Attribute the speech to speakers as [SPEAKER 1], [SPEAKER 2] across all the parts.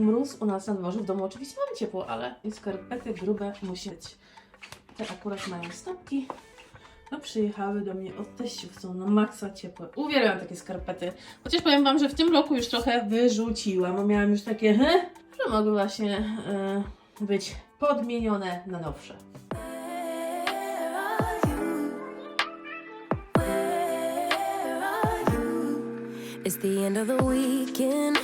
[SPEAKER 1] mróz u nas na dworze w domu oczywiście mamy ciepło, ale skarpety grube musi być. Te akurat mają stopki. No przyjechały do mnie od teściów, są na maksa ciepłe. Uwielbiam takie skarpety. Chociaż powiem Wam, że w tym roku już trochę wyrzuciłam, bo miałam już takie, że mogły właśnie e, być podmienione na nowsze.
[SPEAKER 2] It's the end of the weekend,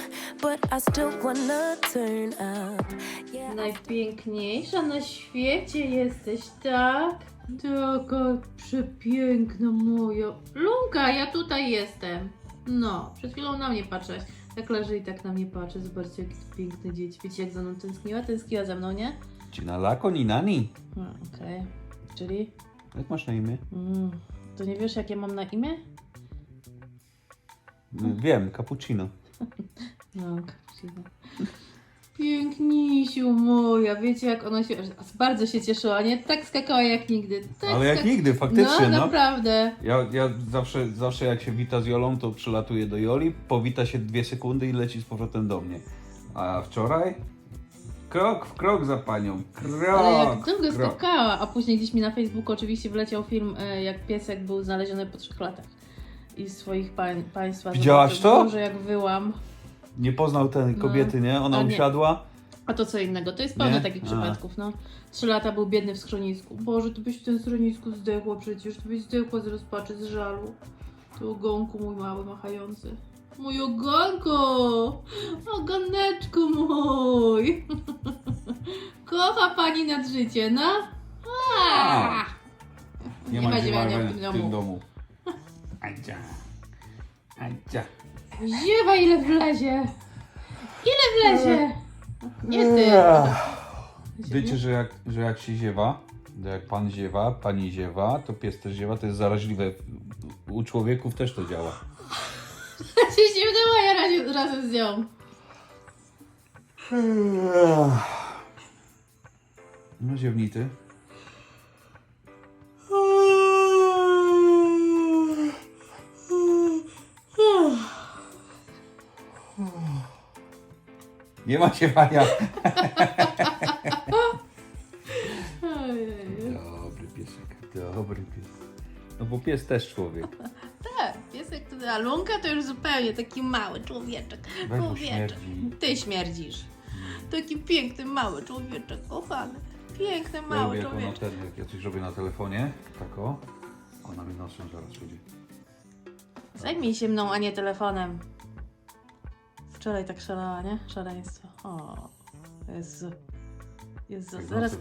[SPEAKER 2] but I still wanna turn up. Yeah.
[SPEAKER 1] Najpiękniejsza na świecie jesteś, tak? Taka przepiękna moja. Lunka, ja tutaj jestem. No, przed chwilą na mnie patrzyłaś. Tak leży i tak na mnie patrzy. Zobaczcie, jakie to piękne dzieci. Wiecie, jak za mną tęskniła? Tęskniła za mną, nie?
[SPEAKER 3] Ci na lako, ni nani.
[SPEAKER 1] No, Okej. Czyli?
[SPEAKER 3] Jak masz na imię?
[SPEAKER 1] Mm, to nie wiesz, jakie mam na imię?
[SPEAKER 3] Wiem, cappuccino.
[SPEAKER 1] No, cappuccino. Pięknisiu moja. Wiecie, jak ona się... Bardzo się cieszyła, nie? Tak skakała jak nigdy. Tak
[SPEAKER 3] Ale jak
[SPEAKER 1] skak-
[SPEAKER 3] nigdy, faktycznie,
[SPEAKER 1] no.
[SPEAKER 3] no.
[SPEAKER 1] naprawdę.
[SPEAKER 3] Ja, ja zawsze, zawsze jak się wita z Jolą, to przylatuje do Joli, powita się dwie sekundy i leci z powrotem do mnie. A wczoraj? Krok w krok za panią. Krok,
[SPEAKER 1] Ale jak długo
[SPEAKER 3] krok.
[SPEAKER 1] skakała, a później gdzieś mi na Facebooku oczywiście wleciał film, e, jak piesek był znaleziony po trzech latach. I swoich pań, państwa.
[SPEAKER 3] Widziałaś to?
[SPEAKER 1] Boże, jak wyłam.
[SPEAKER 3] Nie poznał tej kobiety, nie? Ona
[SPEAKER 1] No. A nie.
[SPEAKER 3] usiadła.
[SPEAKER 1] A to co innego, to jest pełno
[SPEAKER 3] Nie?
[SPEAKER 1] takich
[SPEAKER 3] A.
[SPEAKER 1] przypadków, no. Trzy lata był biedny w schronisku. Boże, ty byś w tym schronisku zdechła przecież, ty byś zdechła z rozpaczy, z żalu. To ogonku mój mały, machający. Mój ogonku! Ogoneczku mój! Kocha pani nad życie, no? A!
[SPEAKER 3] Nie, ma ziewania w tym domu. Adzia. Adzia.
[SPEAKER 1] Ziewa ile wlezie! Ile wlezie! Nie ty!
[SPEAKER 3] Wiecie, że jak, że jak się ziewa, to jak pan ziewa, pani ziewa, to pies też ziewa, to jest zaraźliwe. U człowieków też to działa.
[SPEAKER 1] się zimnęła ja razem, razem z nią.
[SPEAKER 3] No ziewnity. Nie ma ziewania.
[SPEAKER 1] Ojej.
[SPEAKER 3] Dobry piesek, dobry pies. No bo pies też człowiek.
[SPEAKER 1] Tak, piesek to, a Lunka to już zupełnie taki mały człowieczek.
[SPEAKER 3] Weź mu
[SPEAKER 1] Człowieczek.
[SPEAKER 3] śmierdzi.
[SPEAKER 1] Ty śmierdzisz. Taki piękny, mały człowieczek, kochany. Piękny,
[SPEAKER 3] Ja
[SPEAKER 1] mały
[SPEAKER 3] lubię jak ona
[SPEAKER 1] człowieczek.
[SPEAKER 3] ten, jak ja coś robię na telefonie, tak o, ona mi nosem zaraz będzie.
[SPEAKER 1] Zajmij się mną, a nie telefonem. Wczoraj tak szalała, nie? Szaleństwo. O, Jezu. Jezu,
[SPEAKER 3] Tak
[SPEAKER 1] zaraz,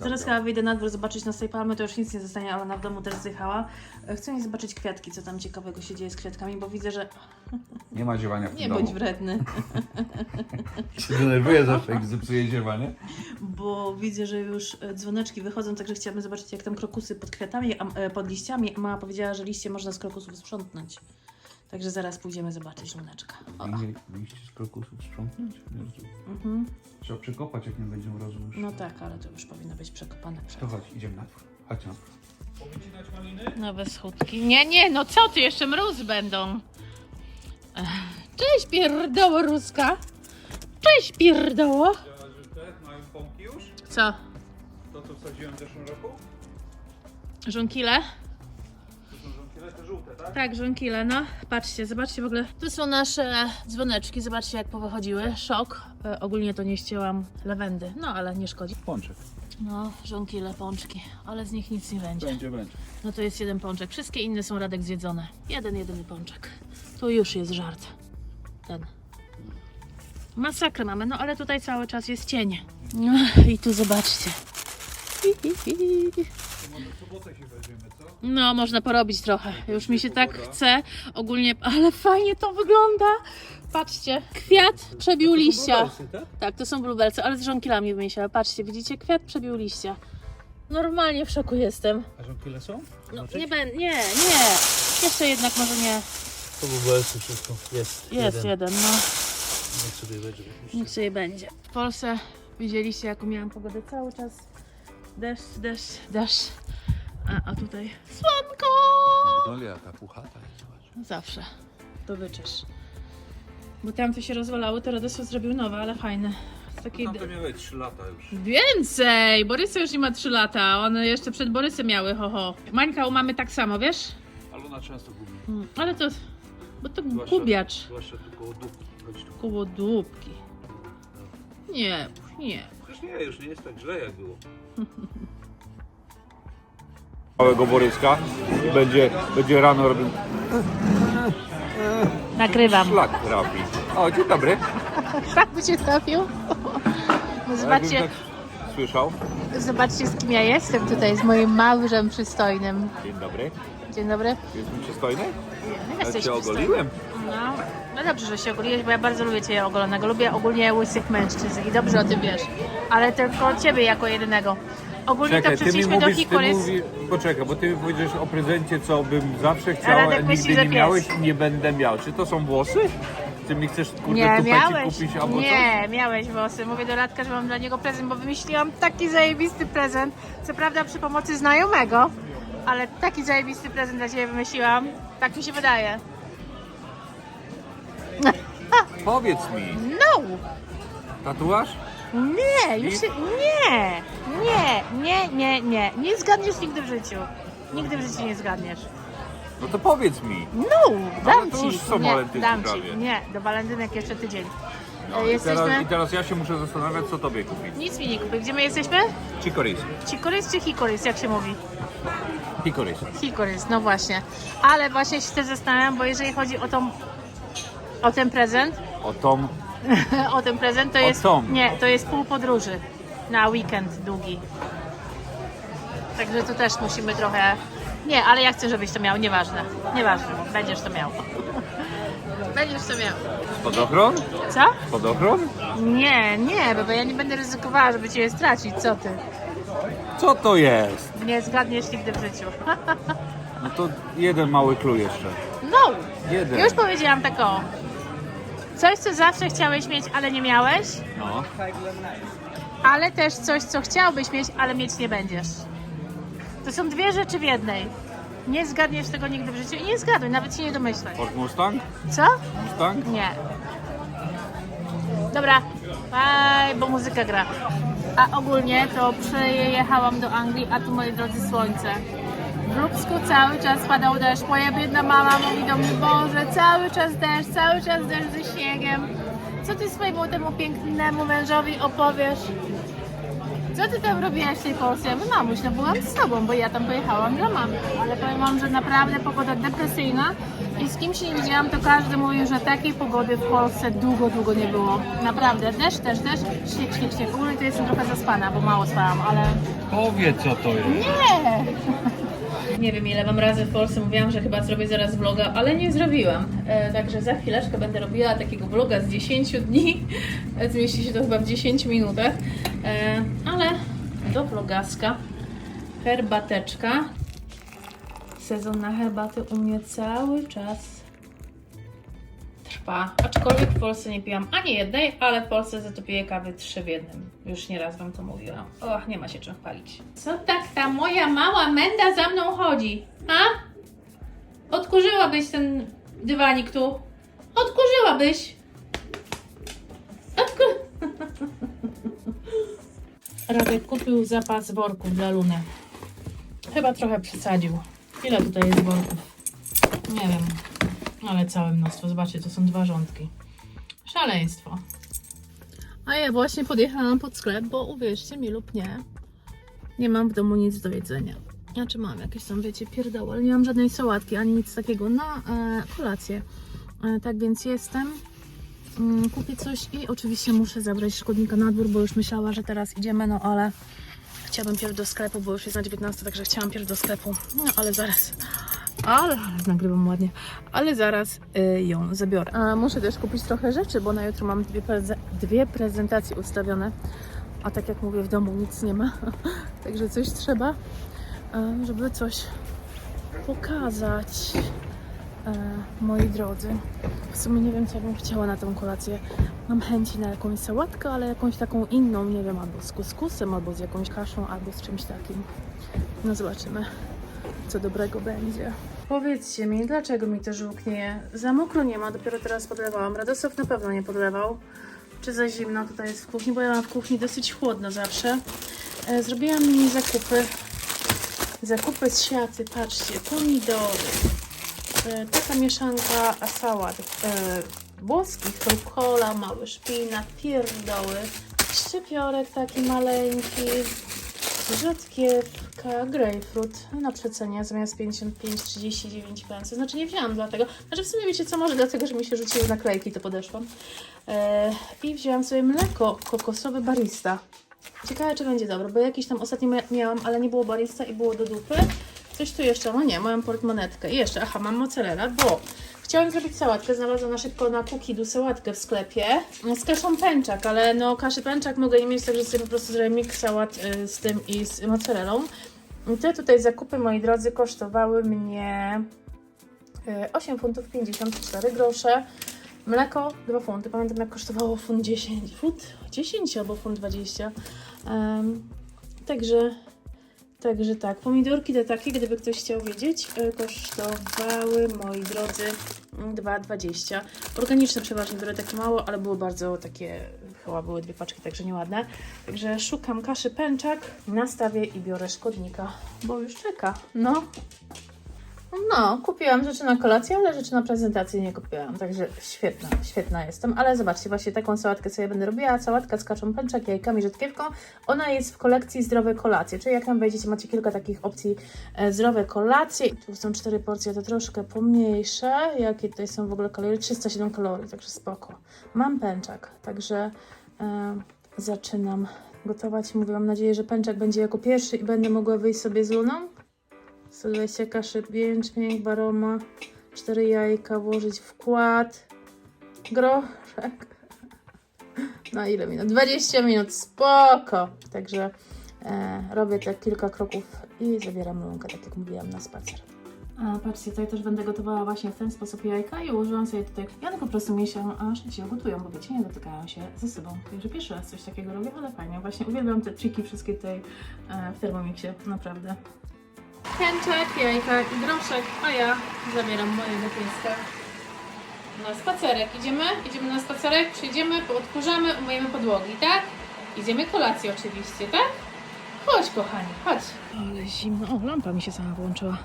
[SPEAKER 1] zaraz chyba wyjdę na dwór zobaczyć na tej palmy, to już nic nie zostanie, ale ona w domu też zjechała. E, Chcę mi zobaczyć kwiatki, co tam ciekawego się dzieje z kwiatkami, bo widzę, że...
[SPEAKER 3] Nie ma ziewania w tym
[SPEAKER 1] Nie
[SPEAKER 3] domu.
[SPEAKER 1] bądź wredny.
[SPEAKER 3] się denerwuję zawsze, jak zepsuje ziewanie.
[SPEAKER 1] bo widzę, że już e, dzwoneczki wychodzą, także chciałabym zobaczyć, jak tam krokusy pod kwiatami, a, e, pod liściami. Mama powiedziała, że liście można z krokusów sprzątnąć. Także zaraz pójdziemy zobaczyć luneczka. O,
[SPEAKER 3] Nie liście z krokusów sprzątnąć? Nie rozumiem.
[SPEAKER 1] mhm.
[SPEAKER 3] Trzeba przekopać, jak nie będzie mrozu już.
[SPEAKER 1] No tak, ale to już powinno być przekopane przed.
[SPEAKER 3] To chodź, idziemy na dwór. Chodź na dwór. Powycinać maliny?
[SPEAKER 1] Nowe schódki. Nie, nie, no co ty, jeszcze mróz będą. Cześć pierdoło ruska. Cześć pierdoło.
[SPEAKER 3] Widziałaś, że te mają pompki już?
[SPEAKER 1] Co,
[SPEAKER 3] To, co wsadziłem w zeszłym roku?
[SPEAKER 1] żonkile?
[SPEAKER 3] Żonkile, te żółte, tak?
[SPEAKER 1] Tak, żonkile, no. Patrzcie, zobaczcie w ogóle. Tu są nasze dzwoneczki, zobaczcie jak powychodziły. Szok. E, ogólnie to nie ścięłam lawendy, no ale nie szkodzi.
[SPEAKER 3] Pączek.
[SPEAKER 1] No, żonkile, pączki, ale z nich nic nie będzie.
[SPEAKER 3] Będzie, będzie.
[SPEAKER 1] No to jest jeden pączek. Wszystkie inne są Radek zjedzone. Jeden, jedyny pączek. Tu już jest żart. Ten. Masakrę mamy, no ale tutaj cały czas jest cień. No, I tu zobaczcie.
[SPEAKER 3] Się weźmiemy, co?
[SPEAKER 1] No, można porobić trochę. Już mi się tak chce. Ogólnie, ale fajnie to wygląda. Patrzcie, kwiat przebił liścia. Tak, to są bluebellsy, ale z żonkilami wymyślała. Patrzcie, widzicie, kwiat przebił liścia. Normalnie w szoku jestem.
[SPEAKER 3] A żonkile są?
[SPEAKER 1] No, nie będę, nie, nie. Jeszcze jednak może nie.
[SPEAKER 4] To BS wszystko. Jest.
[SPEAKER 1] Jest jeden, no.
[SPEAKER 4] Niech sobie będzie.
[SPEAKER 1] Niech sobie będzie. W Polsce widzieliście, jaką miałam pogodę cały czas. Deszcz, deszcz, deszcz. A, a tutaj słonko!
[SPEAKER 3] Oli, jaka puchata jest, zobacz.
[SPEAKER 1] Zawsze. To wyczesz. Bo tamte się rozwalały, to Radosław zrobił nowe, ale fajne. Z takiej...
[SPEAKER 3] Tam to miały 3 lata już.
[SPEAKER 1] Więcej! Borysa już nie ma 3 lata, one jeszcze przed Borysem miały, ho ho. Mańka u mamy tak samo, wiesz?
[SPEAKER 3] Ale ona często gubi.
[SPEAKER 1] Mm, Ale to... Bo to
[SPEAKER 3] Zwłaszcza-
[SPEAKER 1] gubiacz.
[SPEAKER 3] Zwłaszcza tu koło dupki. Chodź tu.
[SPEAKER 1] Koło dupki. Nie, nie.
[SPEAKER 3] Przecież nie, już nie jest tak źle jak było.
[SPEAKER 5] małego Boryska i będzie, będzie rano robił
[SPEAKER 1] Nagrywam.
[SPEAKER 5] szlak trafi. O, dzień dobry.
[SPEAKER 1] Tak by cię trafił? Zobaczcie,
[SPEAKER 5] Jakbym tak słyszał.
[SPEAKER 1] zobaczcie z kim ja jestem tutaj, z moim małżem przystojnym.
[SPEAKER 5] Dzień dobry.
[SPEAKER 1] Dzień dobry.
[SPEAKER 5] Jestem przystojny? Ja
[SPEAKER 1] Jesteś
[SPEAKER 5] cię
[SPEAKER 1] przystojny.
[SPEAKER 5] ogoliłem.
[SPEAKER 1] No, no dobrze, że się ogoliłeś, bo ja bardzo lubię Cię ogolonego. Lubię ogólnie łysych mężczyzn i dobrze o tym wiesz. Ale tylko Ciebie jako jedynego. Ogólnie to przyszliśmy do Hikoris.
[SPEAKER 5] poczekaj, bo ty mi powiedziałeś o prezencie, co bym zawsze chciał,
[SPEAKER 1] Radek
[SPEAKER 5] a
[SPEAKER 1] myśli,
[SPEAKER 5] nigdy
[SPEAKER 1] że
[SPEAKER 5] nie
[SPEAKER 1] pies.
[SPEAKER 5] miałeś i nie będę miał. Czy to są włosy? Ty mi chcesz kurde
[SPEAKER 1] Nie, miałeś.
[SPEAKER 5] kupić albo coś?
[SPEAKER 1] Nie, miałeś włosy. Mówię do Radka, że mam dla niego prezent, bo wymyśliłam taki zajebisty prezent. Co prawda przy pomocy znajomego, ale taki zajebisty prezent dla Ciebie wymyśliłam. Tak mi się wydaje.
[SPEAKER 5] Powiedz mi,
[SPEAKER 1] No!
[SPEAKER 5] tatuaż?
[SPEAKER 1] Nie, już się, nie, nie, nie, nie, nie. Nie zgadniesz nigdy w życiu. Nigdy w życiu nie zgadniesz.
[SPEAKER 5] No to powiedz mi.
[SPEAKER 1] No, dam
[SPEAKER 5] to
[SPEAKER 1] ci.
[SPEAKER 5] już są
[SPEAKER 1] nie, dam ci. Nie, do walentynek jeszcze tydzień.
[SPEAKER 5] No,
[SPEAKER 1] E,
[SPEAKER 5] i,
[SPEAKER 1] jesteśmy...
[SPEAKER 5] teraz, I teraz ja się muszę zastanawiać, co tobie kupić.
[SPEAKER 1] Nic mi nie kupię. Gdzie my jesteśmy?
[SPEAKER 5] Chicoris.
[SPEAKER 1] Cikorys czy hikoris, jak się mówi?
[SPEAKER 5] Chicoris.
[SPEAKER 1] Hikoris, no właśnie. Ale właśnie się też zastanawiam, bo jeżeli chodzi o tą... O ten prezent,
[SPEAKER 5] O tą
[SPEAKER 1] o ten prezent to
[SPEAKER 5] O
[SPEAKER 1] jest...
[SPEAKER 5] tą.
[SPEAKER 1] Nie, to jest pół podróży na weekend długi. Także tu też musimy trochę... Nie, ale ja chcę, żebyś to miał, nieważne. Nieważne, będziesz to miał. Będziesz to miał.
[SPEAKER 5] spadochron?
[SPEAKER 1] Co?
[SPEAKER 5] Spadochron?
[SPEAKER 1] Nie, nie, bo ja nie będę ryzykowała, żeby cię stracić, co ty?
[SPEAKER 5] Co to jest?
[SPEAKER 1] Nie zgadniesz nigdy w życiu.
[SPEAKER 5] No to jeden mały clue jeszcze.
[SPEAKER 1] No!
[SPEAKER 5] Jeden.
[SPEAKER 1] Już powiedziałam tak o. Coś, co zawsze chciałeś mieć, ale nie miałeś,
[SPEAKER 5] No.
[SPEAKER 1] ale też coś, co chciałbyś mieć, ale mieć nie będziesz. To są dwie rzeczy w jednej. Nie zgadniesz tego nigdy w życiu i nie zgaduj, nawet się nie domyślaj.
[SPEAKER 5] Ford Mustang?
[SPEAKER 1] Co?
[SPEAKER 5] Mustang?
[SPEAKER 1] Nie. Dobra, bye, bo muzyka gra. A ogólnie to przyjechałam do Anglii, a tu moi drodzy słońce. W Lubsku cały czas padał deszcz. Moja biedna mama mówi do mnie, Boże, cały czas deszcz, cały czas deszcz ze śniegiem. Co ty swojemu temu pięknemu mężowi opowiesz? Co ty tam robiłaś w tej Polsce? Ja mówię, mamuś, no byłam z tobą, bo ja tam pojechałam dla mamy. Ale powiem wam, że naprawdę pogoda depresyjna i z kim się nie widziałam, to każdy mówił, że takiej pogody w Polsce długo, długo nie było. Naprawdę, deszcz też, deszcz, śnieg, śnieg, śnieg. Ogólnie to jestem trochę zaspana, bo mało spałam, ale...
[SPEAKER 5] Powiedz co to jest.
[SPEAKER 1] Nie! Nie wiem ile wam razy w Polsce mówiłam, że chyba zrobię zaraz vloga, ale nie zrobiłam. E, także za chwileczkę będę robiła takiego vloga z 10 dni. E, Zmieści się to chyba w 10 minutach. E, ale do vlogaska herbateczka. Sezon na herbaty u mnie cały czas trwa. Aczkolwiek w Polsce nie piłam ani jednej, ale w Polsce za to piję kawy trzy w jednym. Już nieraz Wam to mówiłam. Och, nie ma się czym chwalić. Co tak ta moja mała menda za mną chodzi? A? Odkurzyłabyś ten dywanik tu? Odkurzyłabyś? Odkur... Radek kupił zapas worków dla Luny. Chyba trochę przesadził. Ile tutaj jest worków? Nie wiem. Ale całe mnóstwo. Zobaczcie, to są dwa rządki. Szaleństwo. A ja właśnie podjechałam pod sklep, bo uwierzcie mi lub nie, nie mam w domu nic do jedzenia. Znaczy mam jakieś tam, wiecie, pierdoły, ale nie mam żadnej sałatki, ani nic takiego na e, kolację. E, tak więc jestem. Mm, kupię coś i oczywiście muszę zabrać szkodnika na dwór, bo już myślała, że teraz idziemy, no ale chciałabym pierw do sklepu, bo już jest na 19, także chciałam pierw do sklepu. No ale zaraz. Ale nagrywam ładnie. Ale zaraz y, ją zabiorę. A muszę też kupić trochę rzeczy, bo na jutro mam dwie, preze- dwie prezentacje ustawione. A tak jak mówię, w domu nic nie ma. Także coś trzeba, e, żeby coś pokazać. E, moi drodzy, w sumie nie wiem, co bym chciała na tą kolację. Mam chęci na jakąś sałatkę, ale jakąś taką inną, nie wiem, albo z kuskusem, albo z jakąś kaszą, albo z czymś takim. No zobaczymy co dobrego będzie. Powiedzcie mi, dlaczego mi to żółknieje? Za mokro nie ma, dopiero teraz podlewałam. Radosław na pewno nie podlewał. Czy za zimno tutaj jest w kuchni, bo ja mam w kuchni dosyć chłodno zawsze. E, zrobiłam mini zakupy. Zakupy z siaty, patrzcie, pomidory. E, taka mieszanka sałat e, włoskich, rucola, mały szpinat, pierdoły, szczypiorek taki maleńki, rzodkiewka, grapefruit na przecenie zamiast 55, 39 pence. Znaczy nie wzięłam dlatego, znaczy w sumie wiecie co, może dlatego, że mi się rzuciły naklejki, to podeszłam. E, I wzięłam sobie mleko kokosowe barista. Ciekawe, czy będzie dobre, bo jakiś tam ostatnio mia- miałam, ale nie było barista i było do dupy. Coś tu jeszcze, no nie, moją portmonetkę. I jeszcze, aha, mam mozzarella, bo chciałam zrobić sałatkę, znalazłam na szybko na Kukidu sałatkę w sklepie z kaszą pęczak, ale no kaszy pęczak mogę nie mieć, także sobie po prostu zrobię miks sałat y, z tym i z mozzarellą. Te tutaj zakupy, moi drodzy, kosztowały mnie y, 8 funtów 54 grosze. Mleko 2 funty. Pamiętam jak kosztowało funt 10. Funt 10 albo funt 20. Em, także, także tak. Pomidorki te takie, gdyby ktoś chciał wiedzieć, y, kosztowały, moi drodzy, mm, 2,20. Organiczne przeważnie biorę takie mało, ale były bardzo takie, chyba były dwie paczki, także nieładne. Także szukam kaszy pęczak, nastawię i biorę szkodnika, bo już czeka. No. No, kupiłam rzeczy na kolację, ale rzeczy na prezentację nie kupiłam, także świetna, świetna jestem. Ale zobaczcie, właśnie taką sałatkę sobie będę robiła. Sałatka z kaczą pęczak, jajkami, rzodkiewką. Ona jest w kolekcji Zdrowe Kolacje, czyli jak tam wejdziecie, macie kilka takich opcji e, Zdrowe Kolacje. Tu są cztery porcje, to troszkę pomniejsze. Jakie tutaj są w ogóle kalorie? 307 kalorii, także spoko. Mam pęczak, także e, zaczynam gotować. Mówię, mam nadzieję, że pęczak będzie jako pierwszy i będę mogła wyjść sobie z luną. 120 kaszy jęczmień, baroma, 4 jajka włożyć w kład, groszek. Na ile minut? 20 minut, spoko! Także e, robię te kilka kroków i zabieram lunkę, tak jak mówiłam, na spacer. A, patrzcie, tutaj też będę gotowała właśnie w ten sposób jajka i ułożyłam sobie tutaj, one po prostu mi się a, szybciej gotują, bo wiecie, nie dotykają się ze sobą. Także pierwszy raz coś takiego robię, ale fajnie. Właśnie uwielbiam te triki wszystkie tutaj e, w Thermomixie, naprawdę. Pęczek, jajka i groszek, a ja zabieram mojego pieska na spacerek. Idziemy? Idziemy na spacerek, przyjdziemy, odkurzamy, umyjemy podłogi, tak? Idziemy kolację oczywiście, tak? Chodź kochani, chodź. Ale zimno. O, lampa mi się sama włączyła.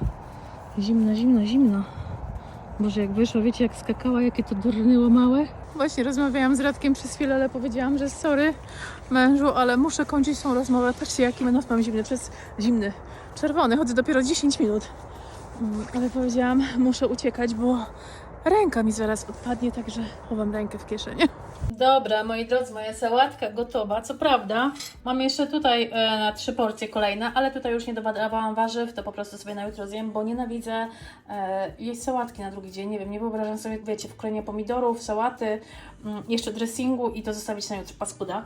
[SPEAKER 1] Zimno, zimno, zimno. Boże, jak wyszło, wiecie jak skakała, jakie to drnyło małe? Właśnie rozmawiałam z Radkiem przez chwilę, ale powiedziałam, że sorry mężu, ale muszę kończyć tą rozmowę. Patrzcie, jaki nos mam zimny, przez zimny, czerwony, chodzę dopiero 10 minut. Mm, Ale powiedziałam, muszę uciekać, bo ręka mi zaraz odpadnie, także chowam rękę w kieszeni. Dobra, moi drodzy, moja sałatka gotowa. Co prawda, mam jeszcze tutaj e, na trzy porcje kolejne, ale tutaj już nie dodawałam warzyw, to po prostu sobie na jutro zjem, bo nienawidzę e, jeść sałatki na drugi dzień. Nie wiem, nie wyobrażam sobie, wiecie, wkrojenie pomidorów, sałaty, mm, jeszcze dressingu i to zostawić na jutro paskuda.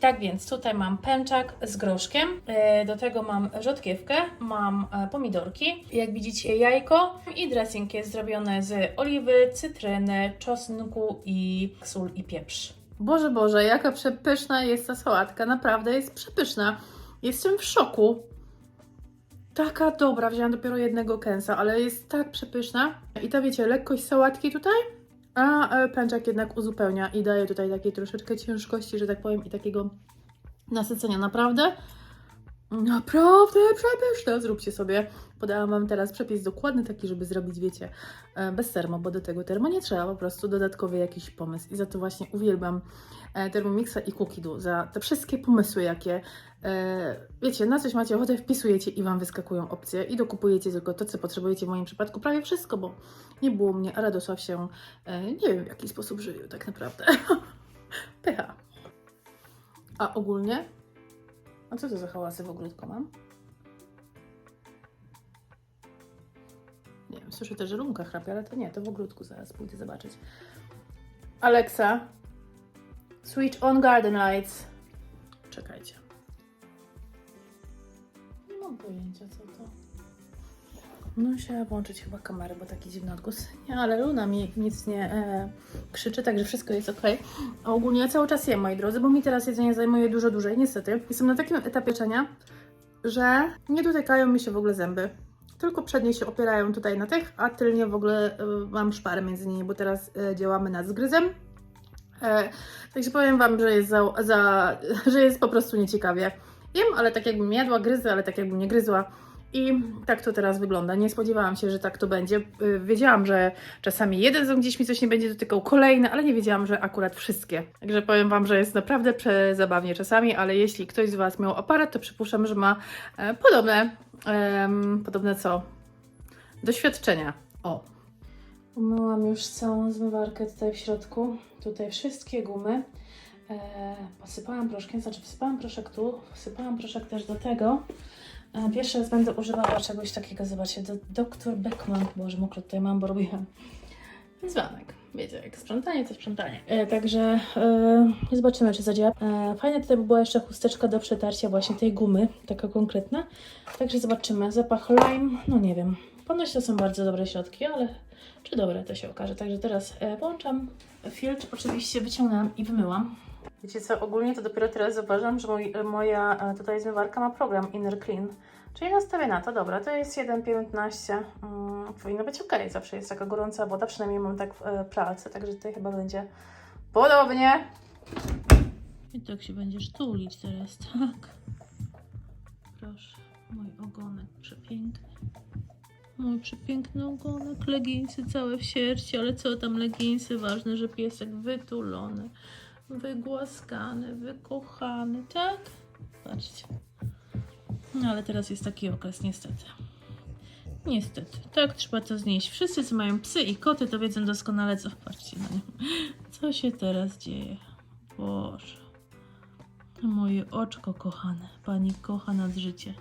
[SPEAKER 1] Tak więc tutaj mam pęczak z groszkiem, e, do tego mam rzodkiewkę, mam e, pomidorki, jak widzicie jajko i dressing jest zrobiony z oliwy, cytryny, czosnku i sól i pieprz. Boże, Boże, jaka przepyszna jest ta sałatka, naprawdę jest przepyszna. Jestem w szoku. Taka dobra, wzięłam dopiero jednego kęsa, ale jest tak przepyszna. I ta wiecie, lekkość sałatki tutaj, a e, pęczak jednak uzupełnia i daje tutaj takiej troszeczkę ciężkości, że tak powiem, i takiego nasycenia. Naprawdę, naprawdę przepyszne. Zróbcie sobie. Podałam Wam teraz przepis dokładny taki, żeby zrobić, wiecie, e, bez termo, bo do tego termo nie trzeba, po prostu dodatkowy jakiś pomysł. I za to właśnie uwielbiam e, Thermomixa i Cookidu, za te wszystkie pomysły, jakie e, wiecie, na coś macie ochotę, wpisujecie i Wam wyskakują opcje i dokupujecie tylko to, co potrzebujecie w moim przypadku, prawie wszystko, bo nie było mnie, a Radosław się nie wiem w jaki sposób żywił tak naprawdę. Pycha. A ogólnie? A co to za hałasy w ogródku mam? Nie wiem, słyszę też, że lunka chrapie, ale to nie, to w ogródku zaraz pójdę zobaczyć. Alexa, switch on garden lights. Czekajcie. Nie mam pojęcia, co to. No musiała włączyć chyba kamerę, bo taki dziwny odgłos. Nie, ale Luna mi nic nie e, krzyczy, także wszystko jest ok. A ogólnie ja cały czas jem, moi drodzy, bo mi teraz jedzenie zajmuje dużo dłużej, niestety. Jestem na takim etapie czenia, że nie dotykają mi się w ogóle zęby.
[SPEAKER 6] Tylko przednie się opierają tutaj na tych, a tylnie w ogóle y, mam szparę między nimi, bo teraz y, działamy nad zgryzem. E, Także powiem Wam, że jest, za, za, że jest po prostu nieciekawie. Jem, ale tak jakbym jadła, gryzę, ale tak jakbym nie gryzła. I tak to teraz wygląda. Nie spodziewałam się, że tak to będzie. Y, Wiedziałam, że czasami jeden ząb gdzieś mi coś nie będzie dotykał, kolejny, ale nie wiedziałam, że akurat wszystkie. Także powiem Wam, że jest naprawdę przezabawnie czasami, ale jeśli ktoś z Was miał aparat, to przypuszczam, że ma e, podobne, em, podobne co? Doświadczenia. O,
[SPEAKER 1] Umyłam już całą zmywarkę tutaj w środku. Tutaj wszystkie gumy. E, posypałam proszkiem, znaczy wsypałam proszek tu, wsypałam proszek też do tego. Pierwszy raz będę używała czegoś takiego, zobaczcie, do Dr. Beckman. Boże, mokro tutaj mam, bo robiłam dzwonek. Wiecie, jak sprzątanie, to sprzątanie. E, także e, zobaczymy, czy zadziała. E, fajne tutaj by była jeszcze chusteczka do przetarcia właśnie tej gumy, taka konkretna. Także zobaczymy. Zapach lime, no nie wiem. Ponoć to są bardzo dobre środki, ale czy dobre to się okaże. Także teraz e, połączam. Filtr oczywiście wyciągnęłam i wymyłam. Wiecie co, ogólnie to dopiero teraz zauważam, że mój, moja e, tutaj zmywarka ma program Inner Clean. Czyli nastawię na to, dobra, to jest 1,15. Mm, powinno być ok, zawsze jest taka gorąca woda, przynajmniej mam tak w e, pralce, także tutaj chyba będzie podobnie. I tak się będziesz tulić teraz, tak? Proszę, mój ogonek przepiękny. Mój przepiękny ogonek, leginsy całe w sierści, ale co tam leginsy? Ważne, że piesek wytulony, wygłaskany, wykochany, tak? Patrzcie. No ale teraz jest taki okres, niestety. Niestety, tak trzeba to znieść. Wszyscy, co mają psy i koty, to wiedzą doskonale, co patrzcie na nie. Co się teraz dzieje? Boże. Moje oczko kochane. Pani kocha nad życie.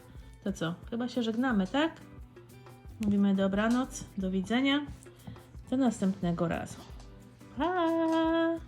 [SPEAKER 1] To co? Chyba się żegnamy, tak? Mówimy dobranoc, do widzenia. Do następnego razu. Pa!